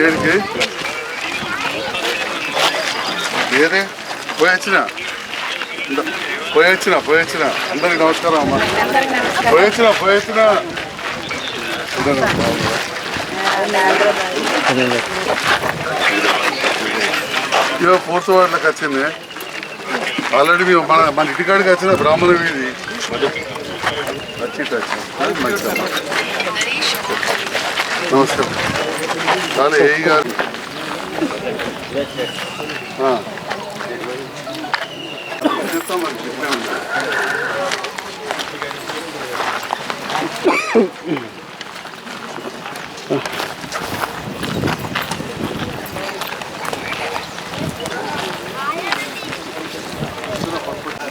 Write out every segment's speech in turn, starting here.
ఏడికి ఏదే పోయి వచ్చిన ఇంద- పోయి వచ్చిన పోయి వచ్చిన అందరికి నమస్కారం అమ్మా పోయి వచ్చిన పోయి వచ్చిన అందరూ బాగున్నారా? ఇదో ఫోర్త్ వార్డులకు వచ్చింది ఆల్రెడీ మేము మన మన ఇంటికాడికి వచ్చిన బ్రాహ్మణ వీధి వచ్చి నమస్కారం చాలా ఏ గారు ఆ. చెప్తామని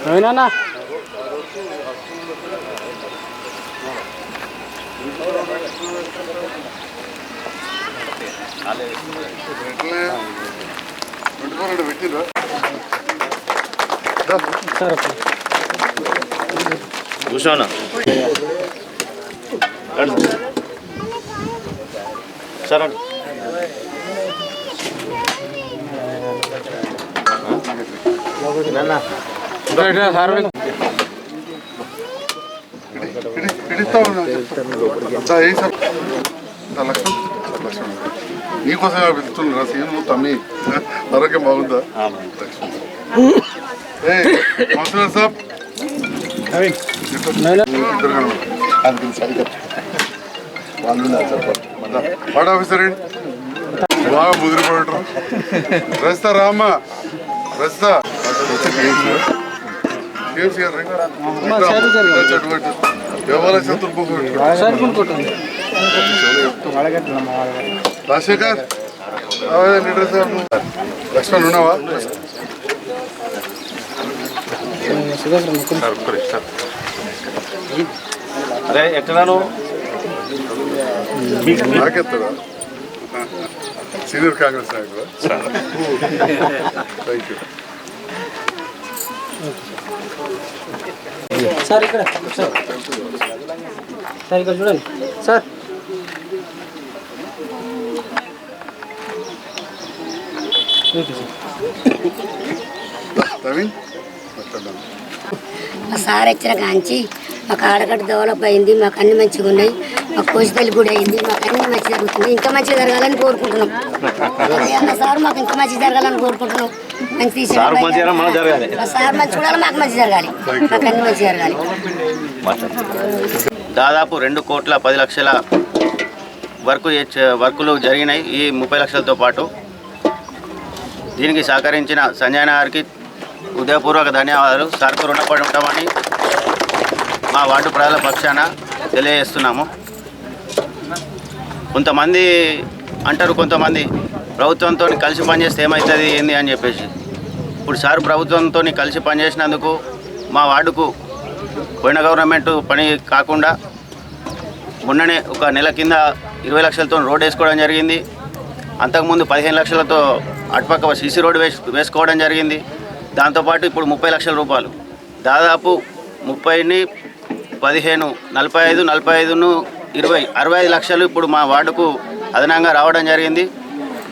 అవునా. కూర్చోనా? సరే. పిడి- సార్ నీకోసం వెళ్తున్నా సీఎం తమ్మి ఆరోగ్యం బాగుందా? లక్ష్మణ్ కౌన్సిలర్ సాబ్ వాళ్ళు ఆఫీసర్ ఏంటి బాగా ముదిరిపోయాడు రస్తా రామ్మా రస్తా ఎవరు శత్రు రాజశేఖర్ లక్ష్మణ్ ఉన్నావా? అరే ఎక్కడాను నాకెత్తడా? సీనియర్ కాంగ్రెస్ నాయకుడు? థ్యాంక్ యూ సార్ ఇక్కడ. సార్. సార్ ఇక్కడ చూడండి. సార్. Okay sir. వచ్చిన కాంచి మాకు ఆడగడ్డ డెవలప్ అయింది మాకు అన్ని మంచిగా ఉన్నాయి కోసిపల్లి కూడా అయింది మాకు అన్ని మంచి జరుగుతుంది. ఇంకా మంచిగా జరగాలని కోరుకుంటున్నాం. అన్న సార్ మాకు ఇంకా మంచి జరగాలని కోరుకుంటున్నాం. మంచి మా సార్ మంచి కూడా మాకు మంచి జరగాలి. మాకు అన్ని మంచి జరగాలి. దాదాపు రెండు కోట్ల పది లక్షల వర్క్ వర్కులు జరిగినాయి ఈ ముప్పై లక్షలతో పాటు. దీనికి సహకరించిన సంజయ్ గారికి హృదయపూర్వక ధన్యవాదాలు. సార్కు రుణపడి ఉంటామని మా వార్డు ప్రజల పక్షాన తెలియజేస్తున్నాము. కొంతమంది అంటారు కొంతమంది ప్రభుత్వంతో కలిసి పనిచేస్తే ఏమవుతుంది ఏంది అని చెప్పేసి. ఇప్పుడు సార్ ప్రభుత్వంతో కలిసి పనిచేసినందుకు మా వార్డుకు పోయిన గవర్నమెంట్ పని కాకుండా మొన్ననే ఒక నెల కింద ఇరవై లక్షలతో రోడ్ వేసుకోవడం జరిగింది. అంతకుముందు పదిహేను లక్షలతో అటుపక్క సీసీ రోడ్డు వేస్ వేసుకోవడం జరిగింది. దాంతోపాటు ఇప్పుడు ముప్పై లక్షల రూపాయలు. దాదాపు ముప్పైని పదిహేను నలభై ఐదు నలభై ఐదును ఇరవై అరవై ఐదు లక్షలు ఇప్పుడు మా వార్డుకు అదనంగా రావడం జరిగింది.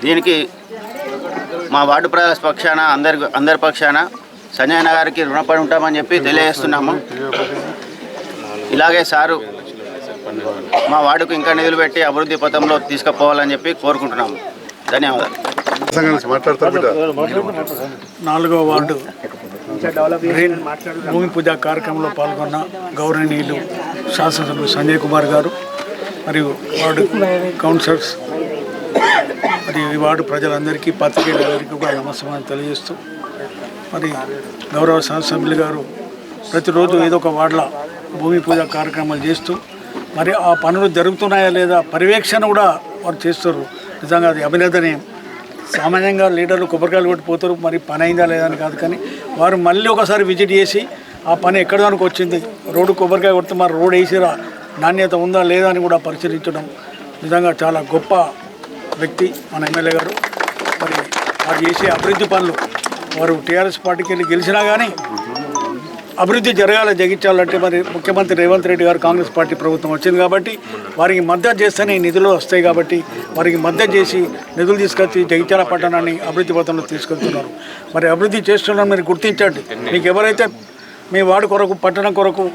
దీనికి మా వార్డు ప్రజల పక్షాన అందరి అందరి పక్షాన సంజయ్ గారికి రుణపడి ఉంటామని చెప్పి తెలియజేస్తున్నాము. ఇలాగే సారు మా వార్డుకు ఇంకా నిధులు పెట్టి అభివృద్ధి పథంలో తీసుకుపోవాలని చెప్పి కోరుకుంటున్నాము. ధన్యవాదాలు. నాలుగో వార్డు. గ్రీన్ భూమి పూజ కార్యక్రమంలో పాల్గొన్న గౌరవనీయులు శాసనసభ్యులు సంజయ్ కుమార్ గారు మరియు వార్డు కౌన్సిలర్స్ మరి ఈ వార్డు ప్రజలందరికీ పత్రికేయులందరికీ కూడా నమస్కారం తెలియజేస్తూ మరి గౌరవ శాసనసభ్యులు గారు ప్రతిరోజు ఏదో ఒక వార్డుల భూమి పూజ కార్యక్రమాలు చేస్తూ మరి ఆ పనులు జరుగుతున్నాయా లేదా పర్యవేక్షణ కూడా వారు చేస్తారు. నిజంగా అది అభినందనీయం. సామాన్యంగా లీడర్లు కొబ్బరికాయలు కొట్టిపోతారు మరి పని అయిందా లేదా అని కాదు కానీ వారు మళ్ళీ ఒకసారి విజిట్ చేసి ఆ పని ఎక్కడి దానికి వచ్చింది? రోడ్డు కొబ్బరికాయ కొడితే మరి రోడ్ వేసిరా? నాణ్యత ఉందా లేదా అని కూడా పరిశీలించడం నిజంగా చాలా గొప్ప వ్యక్తి మన ఎమ్మెల్యే గారు. మరి వారు చేసే అభివృద్ధి పనులు వారు టీఆర్ఎస్ పార్టీకి వెళ్ళి గెలిచినా కానీ అభివృద్ధి జరగాలి జగించాలంటే మరి ముఖ్యమంత్రి రేవంత్ రెడ్డి గారు కాంగ్రెస్ పార్టీ ప్రభుత్వం వచ్చింది కాబట్టి వారికి మద్దతు చేస్తేనే నిధులు వస్తాయి కాబట్టి వారికి మద్దతు చేసి నిధులు తీసుకొచ్చి జగిత్యాల పట్టణాన్ని అభివృద్ధి పథంలో తీసుకెళ్తున్నారు. మరి అభివృద్ధి చేస్తున్నారని మీరు గుర్తించండి. మీకు ఎవరైతే మీ వాడు కొరకు పట్టణం కొరకు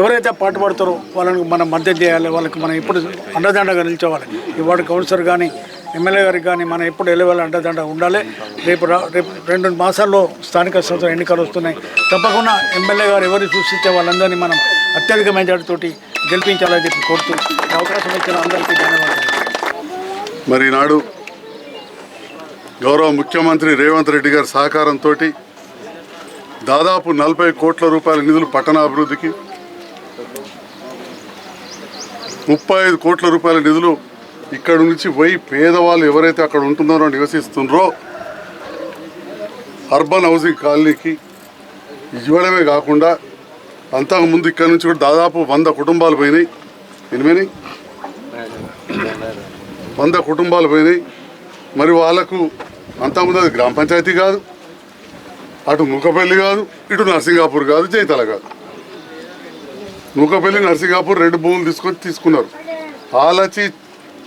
ఎవరైతే పాటుపడతారో వాళ్ళని మనం మద్దతు చేయాలి. వాళ్ళకి మనం ఎప్పుడు అండదండగా నిల్చోవాలి. ఈ వార్డు కౌన్సిలర్ కానీ ఎమ్మెల్యే గారికి కానీ మనం ఎప్పుడు వెళ్ళవాలంటే దాంట్లో ఉండాలి. రేపు రా- రేపు రెండు మాసాల్లో స్థానిక సంస్థల ఎన్నికలు వస్తున్నాయి. తప్పకుండా ఎమ్మెల్యే గారు ఎవరు సూచిస్తే వాళ్ళందరినీ మనం అత్యధిక మెజార్టీతోటి గెలిపించాలని చెప్పి కోరుతూ అవకాశం ఇచ్చిన అందరికీ ధన్యవాదాలు. మరి నాడు గౌరవ ముఖ్యమంత్రి రేవంత్ రెడ్డి గారి సహకారంతో దాదాపు నలభై కోట్ల రూపాయల నిధులు పట్టణాభివృద్ధికి ముప్పై ఐదు కోట్ల రూపాయల నిధులు ఇక్కడ నుంచి పోయి పేదవాళ్ళు ఎవరైతే అక్కడ ఉంటున్నారో నివసిస్తున్నారో అర్బన్ హౌసింగ్ కాలనీకి ఇవ్వడమే కాకుండా అంతకుముందు ఇక్కడ నుంచి కూడా దాదాపు వంద కుటుంబాలు పోయినాయి. ఎనిమిది వంద కుటుంబాలు పోయినాయి. మరి వాళ్ళకు అంతకుముందు అది గ్రామ పంచాయతీ కాదు అటు ముఖపల్లి కాదు ఇటు నర్సింగాపూర్ కాదు జైతల కాదు. ముఖపల్లి నర్సింగాపూర్ రెండు భూములు తీసుకొని తీసుకున్నారు. వాళ్ళొచ్చి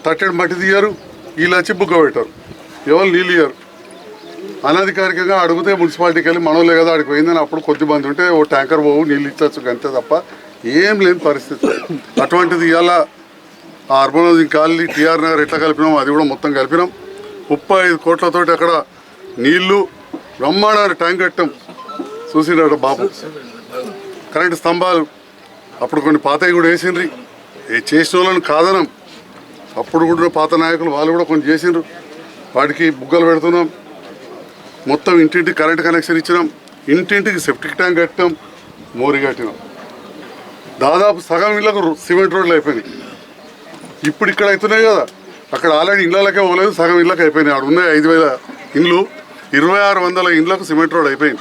తట్టెడు మట్టి తీయరు వీళ్ళొచ్చి బుగ్గ పెట్టారు ఎవరు నీళ్ళు ఇయ్యరు. అనధికారికంగా అడిగితే మున్సిపాలిటీకి వెళ్ళి మనోలే కదా అడిగి పోయిందని అప్పుడు కొద్ది మంది ఉంటే ఓ ట్యాంకర్ పోవు నీళ్ళు ఇచ్చచ్చు అంతే తప్ప ఏం లేని పరిస్థితి. అటువంటిది ఇవాళ ఆ అర్బన్ కాలనీ టీఆర్ నగర్ ఎట్లా కలిపినాం అది కూడా మొత్తం కలిపినాం. ముప్పై ఐదు కోట్లతోటి అక్కడ నీళ్ళు బ్రహ్మాండమైన ట్యాంక్ కట్టాం. చూసినాడు బాబు? కరెంటు స్తంభాలు. అప్పుడు కొన్ని పాతవి కూడా వేసిండ్రి. ఏ చేసిన వాళ్ళని కాదనం. అప్పుడు కూడా పాత నాయకులు వాళ్ళు కూడా కొన్ని చేసిండ్రు. వాటికి బుగ్గలు పెడుతున్నాం. మొత్తం ఇంటింటికి కరెంట్ కనెక్షన్ ఇచ్చినాం. ఇంటింటికి సెప్టిక్ ట్యాంక్ కట్టినాం. మోరి కట్టినాం. దాదాపు సగం ఇళ్ళకు సిమెంట్ రోడ్లు అయిపోయినాయి. ఇప్పుడు ఇక్కడ అవుతున్నాయి కదా. అక్కడ ఆల్రెడీ ఇళ్ళకే పోలేదు సగం ఇళ్ళకి అయిపోయినాయి. అక్కడ ఉన్నాయి ఐదు వేల ఇండ్లు. ఇరవై ఆరు వందల ఇండ్లకు సిమెంట్ రోడ్ అయిపోయింది.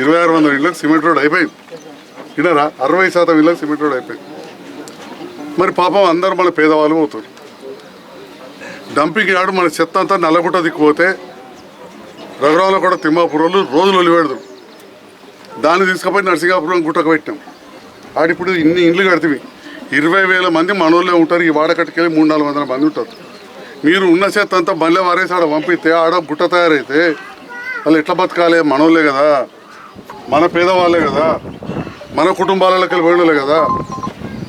ఇరవై ఆరు వందల ఇళ్ళకు సిమెంట్ రోడ్ అయిపోయింది. వినరా అరవై శాతం ఇళ్ళకు సిమెంట్ రోడ్ అయిపోయింది. మరి పాపం అందరూ మన పేదవాళ్ళు పోతారు డంపింగ్ యార్డు మన చెత్త అంతా నల్లగుట్ట దిక్కుపోతే రఘురావులో కూడా తిమ్మాపురంలో రోజులు వదిలిపెడదు దాన్ని తీసుకుపోయి నర్సింగాపురం గుట్టకు పెట్టాం ఆడిప్పుడు ఇన్ని ఇండ్లు కడితే ఇరవై వేల మంది మనోళ్ళే ఉంటారు. ఈ వాడకట్టుకెళ్ళి మూడు నాలుగు వందల మంది ఉంటారు. మీరు ఉన్న చేత అంతా బండ్లే వారేసి ఆడ పంపిస్తే ఆడ గుట్ట తయారైతే వాళ్ళు ఎట్లా బతకాలి? మనోళ్ళే కదా. మన పేదవాళ్ళే కదా. మన కుటుంబాలలోకి వెళ్ళి కదా.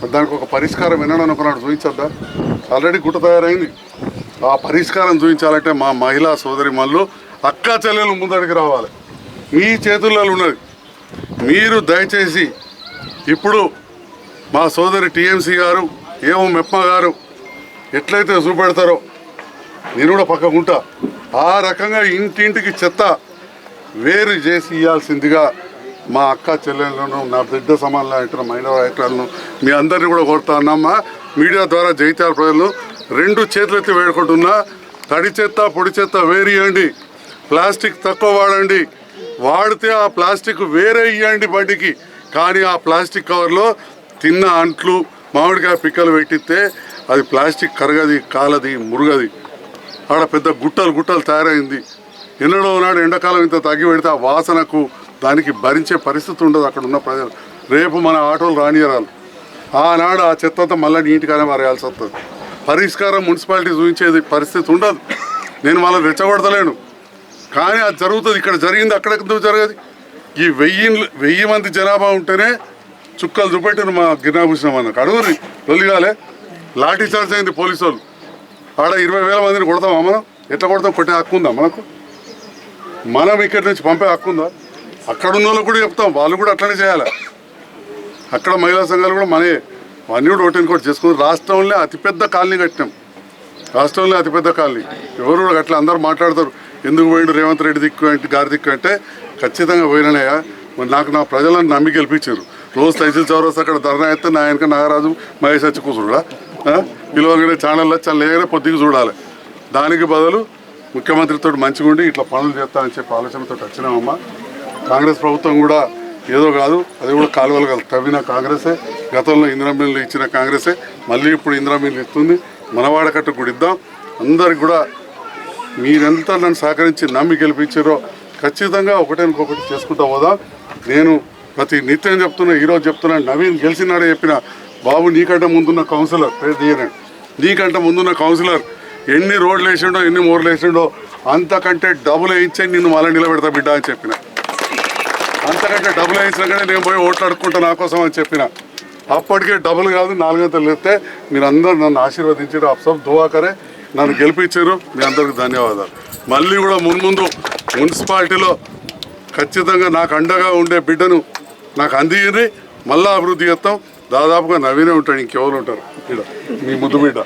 దానికి ఒక పరిష్కారం వినడం అనుకున్నాడు చూపించద్దా ఆల్రెడీ గుట్ట తయారైంది. ఆ పరిష్కారం చూపించాలంటే మా మహిళా సోదరి మళ్ళు అక్క చెల్లెలు ముందడికి రావాలి. మీ చేతుల్లో ఉన్నది. మీరు దయచేసి ఇప్పుడు మా సోదరి టీఎంసీ గారు ఏమో మెప్ప గారు ఎట్లయితే చూపెడతారో నేను కూడా పక్కకుంటా ఆ రకంగా ఇంటింటికి చెత్త వేరు చేసి ఇవ్వాల్సిందిగా మా అక్క చెల్లెళ్ళను నా బిడ్డ సమానంలో అంటున్న మైనవరైతులను మీ అందరినీ కూడా కోరుతా ఉన్నామా మీడియా ద్వారా జైత్యాల ప్రజలను రెండు చేతులెత్తి వేడుకుంటున్నా. తడి చెత్త పొడి చెత్త వేరియండి. ప్లాస్టిక్ తక్కువ వాడండి. వాడితే ఆ ప్లాస్టిక్ వేరే ఇవ్వండి బండికి. కానీ ఆ ప్లాస్టిక్ కవర్లో తిన్న అంట్లు మామిడికాయ పిక్కలు పెట్టిస్తే అది ప్లాస్టిక్ కరగది కాలది మురుగది. ఆడ పెద్ద గుట్టలు గుట్టలు తయారైంది. ఎన్నడో నాడు ఎండాకాలం ఇంత తగ్గి పెడితే ఆ వాసనకు దానికి భరించే పరిస్థితి ఉండదు అక్కడ ఉన్న ప్రజలు. రేపు మన ఆటోలు రానియరాలు. ఆనాడు ఆ చెత్త అంతా మళ్ళీ నీటిగానే మారేయాల్సి వస్తుంది. పరిష్కారం మున్సిపాలిటీ చూపించేది పరిస్థితి ఉండదు. నేను మళ్ళీ రెచ్చగొడతలేను. కానీ అది జరుగుతుంది. ఇక్కడ జరిగింది అక్కడ జరగదు? ఈ వెయ్యి వెయ్యి మంది జనాభా ఉంటేనే చుక్కలు చూపెట్టిన మా గిరినాభూషణం అన్న అడుగురి తొలిగాలే లాఠీ చార్జ్ అయింది పోలీసు వాళ్ళు ఆడ ఇరవై వేల మందిని కొడతామా మనం? ఎట్లా కొడతాం? కొట్టే హక్కు ఉందా మనకు? మనం ఇక్కడి నుంచి పంపే హక్కు ఉందా? అక్కడ ఉన్న వాళ్ళకు కూడా చెప్తాం. వాళ్ళు కూడా అట్లనే చేయాలి. అక్కడ మహిళా సంఘాలు కూడా మనే అన్నీ కూడా ఓటింగ్ కూడా చేసుకుని రాష్ట్రంలో అతిపెద్ద కాలనీ కట్టినాం. రాష్ట్రంలో అతిపెద్ద కాలనీ. ఎవరు కూడా అట్లా అందరూ మాట్లాడతారు. ఎందుకు పోయిండు రేవంత్ రెడ్డి దిక్కు అంటే గారి దిక్కు అంటే ఖచ్చితంగా పోయినయ్యా మరి నాకు నా ప్రజలను నమ్మి గెలిపించారు. రోజు తహసీల్ చౌరస్ అక్కడ ధర్నా ఎత్తే నా వెనక నాగరాజు మహేష్ వచ్చి కూర్చుడా. పిలవగానే ఛానల్లో చాలా లేగానే పొద్దుకు చూడాలి. దానికి బదులు ముఖ్యమంత్రితో మంచిగా ఉండి ఇట్లా పనులు చేస్తానని చెప్పి ఆలోచనతో వచ్చినామమ్మా. కాంగ్రెస్ ప్రభుత్వం కూడా ఏదో కాదు అది కూడా కాలువలు తవ్విన కాంగ్రెసే గతంలో ఇందిరామిల్లు ఇచ్చిన కాంగ్రెసే మళ్ళీ ఇప్పుడు ఇందిరామిల్లు ఇస్తుంది. మనవాడకట్టు కూడా ఇద్దాం. అందరికి కూడా మీరెంత నన్ను సహకరించి నమ్మి గెలిపించారో ఖచ్చితంగా ఒకటేనుకొకటి చేసుకుంటా పోదా. నేను ప్రతి నిత్యం చెప్తున్నా ఈరోజు చెప్తున్నా నవీన్ గెలిచినాడే చెప్పిన బాబు నీకంటే ముందున్న కౌన్సిలర్ పేరు తీయనండి నీకంటే ముందున్న కౌన్సిలర్ ఎన్ని రోడ్లు వేసిండో ఎన్ని మోర్లు వేసిండో అంతకంటే డబుల్ వేయించే నిన్ను మళ్ళీ నిలబెడతా బిడ్డ అని చెప్పిన. అంతకంటే డబుల్ వేయించినాకనే నేను పోయి ఓట్లు అడుక్కుంటా నా కోసం అని చెప్పిన. అప్పటికే డబుల్ కాదు నాలుగంతలు ఎత్తే మీరందరూ నన్ను ఆశీర్వదించారు అప్సబ్ దువాకరే నన్ను గెలిపించారు. మీ అందరికి ధన్యవాదాలు. మళ్ళీ కూడా మున్ముందు మున్సిపాలిటీలో ఖచ్చితంగా నాకు అండగా ఉండే బిడ్డను నాకు అందింది. మళ్ళా అభివృద్ధి చేస్తాం. దాదాపుగా నవీనే ఉంటాడు ఇంకెవరు ఉంటారు? ఇక్కడ మీ ముద్దు బిడ్డ.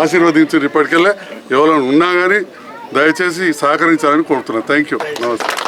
ఆశీర్వదించారు ఇప్పటికెళ్ళే. ఎవరైనా ఉన్నా కానీ దయచేసి సహకరించాలని కోరుతున్నాను. థ్యాంక్ యూ నమస్తే.